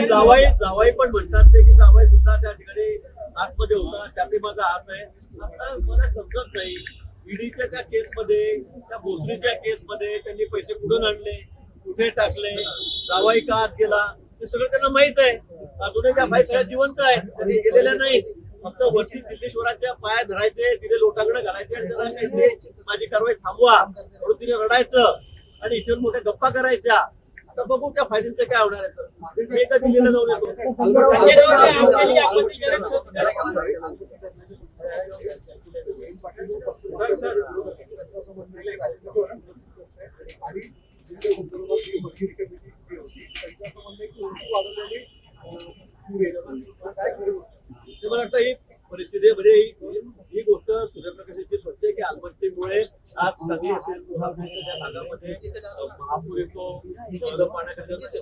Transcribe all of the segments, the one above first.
जावाई जावाई पण म्हणतात ते की जावाई सुद्धा त्या ठिकाणी आतमध्ये होता त्यातही माझा हात आहे. आता मला समजत नाही ईडीच्या त्या केसमध्ये त्या भोसरीच्या केसमध्ये त्यांनी पैसे कुठून आणले कुठे टाकले जावाई का आत गेला हे सगळं त्यांना माहीत आहे. अजूनही त्या भाई सगळ्या जिवंत आहेत त्यांनी गेलेल्या नाहीत फक्त वरती दिल्लीश्वराच्या पाया धरायचे तिथे लोटांगडे घालायचे आणि माझी कारवाई थांबवा. म्हणून तिने रडायचं आणि इथून मोठ्या गप्पा करायच्या. बघू त्या फायद्यांचं काय होणार आहे तर. मी एकदा दिल्लीला जाऊन मला वाटतं ही परिस्थिती आहे. म्हणजे ही- ही गोष्ट सूर्यप्रकाशाची स्वच्छ की आलमट्टीमुळे आज सगळी असेल कोल्हापूरच्या भागामध्ये महापूर येतो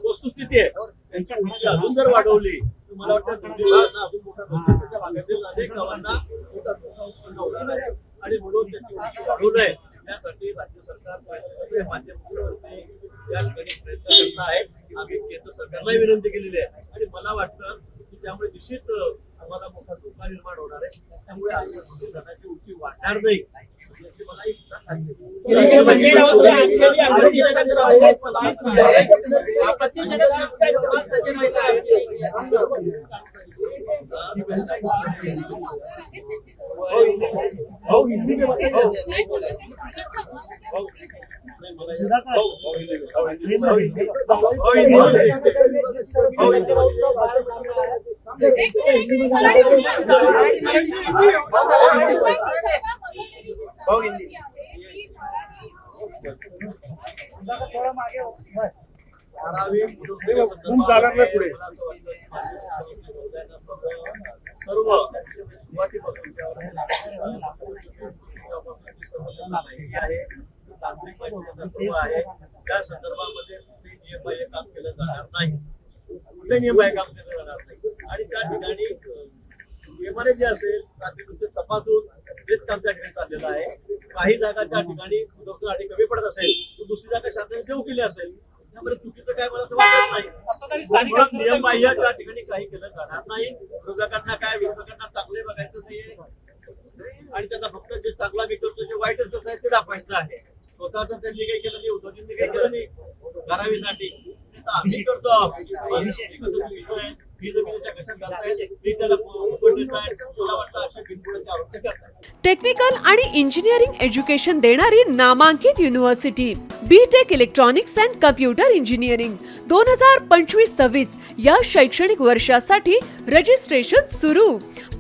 वस्तुस्थिती आहे. त्यांची उंची अजून जर वाढवली तर मला वाटतं अजून मोठा भागातील अनेक गावांना मोठा धोका होणार आहे. आणि म्हणून त्याची उंची वाढू नये यासाठी राज्य सरकार माध्यमांवरती या ठिकाणी प्रयत्न करत आहे आम्ही केंद्र सरकारलाही विनंती केलेली आहे. आणि मला वाटतं की त्यामुळे निश्चित आम्हाला मोठा धोका निर्माण होणार आहे. त्यामुळे आजूबाजूची धनाची उंची वाढणार नाही. मला नाही, पुढे. सर्व तांत्रिक आहे त्या संदर्भामध्ये नियम काम केलं जाणार नाही कुठले नियम आहे काम केलं आणि त्या ठिकाणी नियमाने जे असेल प्राथमिक तपासून तेच काम त्या ठिकाणी चाललेलं आहे. काही जागा त्या ठिकाणी आणि कमी पडत असेल तर दुसरी जागा शासनाने देऊ केली असेल त्यामध्ये चुकीचं काय मला वाटत नाही. नियम बाह्य त्या ठिकाणी काही केलं जाणार नाही. विरोधकांना काय विरोधकांना चांगले बघायचं नाहीये. आणि त्यांना फक्त जे चांगला मी करतो जे वाईटच कसं आहे ते दाखवायचं आहे. स्वतः तर त्यांनी काही केलं नाही उद्धवजींनी काही केलं नाही तर आम्ही करतो. टेक्निकल आणि इंजिनिअरिंग एज्युकेशन देणारी नामांकित university B tech electronics and computer engineering दोन हजार पंचवीस सव्वीस या शैक्षणिक वर्षासाठी रजिस्ट्रेशन सुरू.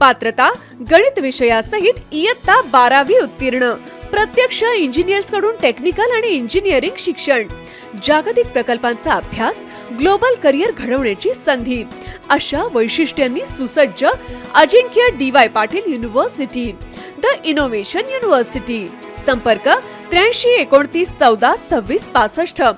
पात्रता गणित विषयासहित इयत्ता बारावी उत्तीर्ण. प्रत्यक्ष इंजिनियर्सकडून टेक्निकल आणि इंजिनिअरिंग शिक्षण. जागतिक प्रकल्पांचा अभ्यास ग्लोबल करिअर घडवण्याची संधी. अशा वैशिष्ट्यांनी सुसज्ज Ajinkya D Y Patil University the innovation university संपर्क त्र्याऐंशी एकोणतीस चौदा सव्वीस पासष्ट.